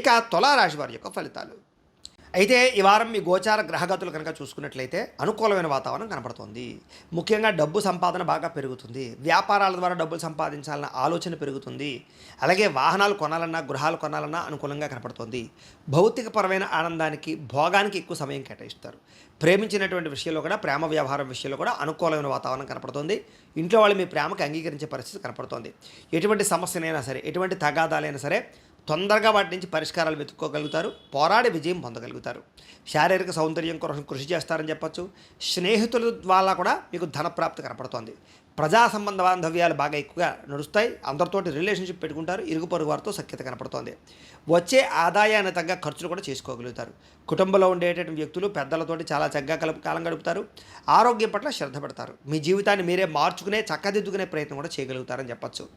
ఇక తులారాశి వారి యొక్క ఫలితాలు. అయితే ఈ వారం మీ గోచార గ్రహగతులు కనుక చూసుకున్నట్లయితే అనుకూలమైన వాతావరణం కనపడుతుంది ముఖ్యంగా డబ్బు సంపాదన బాగా పెరుగుతుంది. వ్యాపారాల ద్వారా డబ్బులు సంపాదించాలన్న ఆలోచన పెరుగుతుంది. అలాగే వాహనాలు కొనాలన్నా గృహాలు కొనాలన్నా అనుకూలంగా కనపడుతుంది భౌతికపరమైన ఆనందానికి భోగానికి ఎక్కువ సమయం కేటాయిస్తారు. ప్రేమించినటువంటి విషయంలో కూడా ప్రేమ వ్యవహారం విషయంలో కూడా అనుకూలమైన వాతావరణం కనపడుతుంది ఇంట్లో వాళ్ళు మీ ప్రేమకు అంగీకరించే పరిస్థితి కనపడుతుంది ఎటువంటి సమస్యనైనా సరే ఎటువంటి తగాదాలైనా సరే తొందరగా వాటి నుంచి పరిష్కారాలు వెతుక్కోగలుగుతారు పోరాడి విజయం పొందగలుగుతారు. శారీరక సౌందర్యం కోసం కృషి చేస్తారని చెప్పచ్చు. స్నేహితుల ద్వారా కూడా మీకు ధన ప్రాప్తి కనపడుతోంది. ప్రజా సంబంధ బాంధవ్యాలు బాగా ఎక్కువగా నడుస్తాయి. అందరితోటి రిలేషన్షిప్ పెట్టుకుంటారు. ఇరుగు పొరుగు వారితో సఖ్యత కనపడుతోంది. వచ్చే ఆదాయాన్ని తగ్గ ఖర్చులు కూడా చేసుకోగలుగుతారు. కుటుంబంలో ఉండేటటువంటి వ్యక్తులు పెద్దలతోటి చాలా చక్కగా కలుపు కాలం గడుపుతారు. ఆరోగ్యం పట్ల శ్రద్ధ పెడతారు. మీ జీవితాన్ని మీరే మార్చుకునే చక్కదిద్దుకునే ప్రయత్నం కూడా చేయగలుగుతారని చెప్పొచ్చు.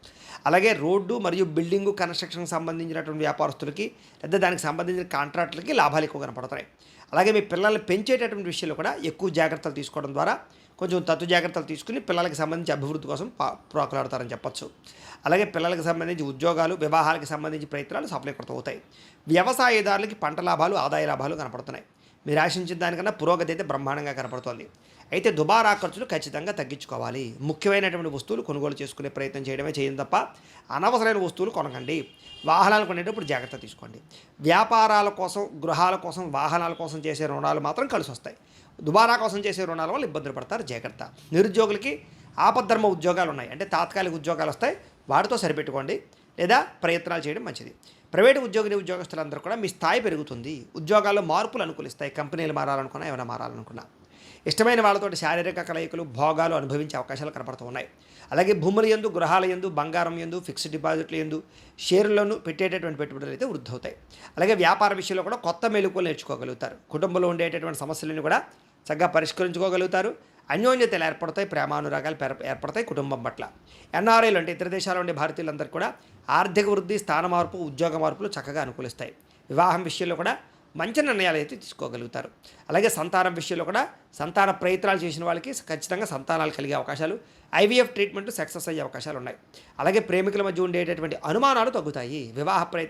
అలాగే రోడ్డు మరియు బిల్డింగు కన్స్ట్రక్షన్కి సంబంధించినటువంటి వ్యాపారస్తులకి లేదా దానికి సంబంధించిన కాంట్రాక్టులకి లాభాలు ఎక్కువ కనపడతాయి. అలాగే మీ పిల్లల్ని పెంచేటటువంటి విషయంలో కూడా ఎక్కువ జాగ్రత్తలు తీసుకోవడం ద్వారా కొంచెం తత్తు జాగ్రత్తలు తీసుకుని పిల్లలకి సంబంధించి అభివృద్ధి కోసం ప్రోకలాడతారని చెప్పొచ్చు. అలాగే పిల్లలకు సంబంధించి ఉద్యోగాలు వివాహాలకు సంబంధించి ప్రయత్నాలు సఫలీకృతం అవుతాయి వ్యవసాయదారులకి పంట లాభాలు ఆదాయ లాభాలు కనపడుతున్నాయి. మీరు ఆశించిన దానికన్నా పురోగతి అయితే బ్రహ్మాండంగా కనపడుతోంది. అయితే దుబారా ఖర్చులు ఖచ్చితంగా తగ్గించుకోవాలి. ముఖ్యమైనటువంటి వస్తువులు కొనుగోలు చేసుకునే ప్రయత్నం చేయడమే చేయండి తప్ప అనవసరమైన వస్తువులు కొనకండి. వాహనాలు కొనేటప్పుడు జాగ్రత్త తీసుకోండి. వ్యాపారాల కోసం గృహాల కోసం వాహనాల కోసం చేసే రుణాలు మాత్రం కలిసి వస్తాయి. దుబారా కోసం చేసే రుణాల వల్ల ఇబ్బందులు పడతారు. జాగ్రత్త. నిరుద్యోగులకి ఆపద్ధర్మ ఉద్యోగాలు ఉన్నాయి. అంటే తాత్కాలిక ఉద్యోగాలు వస్తాయి. వాటితో సరిపెట్టుకోండి. లేదా ప్రయత్నాలు చేయడం మంచిది. ప్రైవేటు ఉద్యోగిని ఉద్యోగస్తులందరూ కూడా మీ స్థాయి పెరుగుతుంది. ఉద్యోగాల్లో మార్పులు అనుకూలిస్తాయి. కంపెనీలు మారాలనుకున్నా ఏమైనా మారాలనుకున్నా. ఇష్టమైన వాళ్ళతోటి శారీరక కలయికలు భోగాలు అనుభవించే అవకాశాలు కనపడుతూ ఉన్నాయి. అలాగే భూముల ఎందు గృహాల ఎందు బంగారం ఎందు ఫిక్స్డ్ డిపాజిట్లు ఎందు షేర్లను పెట్టేటటువంటి పెట్టుబడులు అయితే వృద్ధి అవుతాయి అలాగే వ్యాపార విషయంలో కూడా కొత్త మెలకువలు నేర్చుకోగలుగుతారు. కుటుంబంలో ఉండేటటువంటి సమస్యలను కూడా చక్కగా పరిష్కరించుకోగలుగుతారు. అన్యోన్యతలు ఏర్పడతాయి ప్రేమానురాగాలు ఏర్పడతాయి కుటుంబం పట్ల. ఎన్ఆర్ఐలు అంటే ఇతర దేశాల్లో ఉండే భారతీయులందరూ కూడా ఆర్థిక వృద్ధి స్థాన మార్పు ఉద్యోగ మార్పులు చక్కగా అనుకూలిస్తాయి. వివాహం విషయంలో కూడా మంచి నిర్ణయాలు అయితే తీసుకోగలుగుతారు. అలాగే సంతానం విషయంలో కూడా సంతాన ప్రయత్నాలు చేసిన వాళ్ళకి ఖచ్చితంగా సంతానాలు కలిగే అవకాశాలు ఐవీఎఫ్ ట్రీట్మెంట్ సక్సెస్ అయ్యే అవకాశాలు ఉన్నాయి. అలాగే ప్రేమికుల మధ్య ఉండేటటువంటి అనుమానాలు తగ్గుతాయి. వివాహ ప్రయత్నం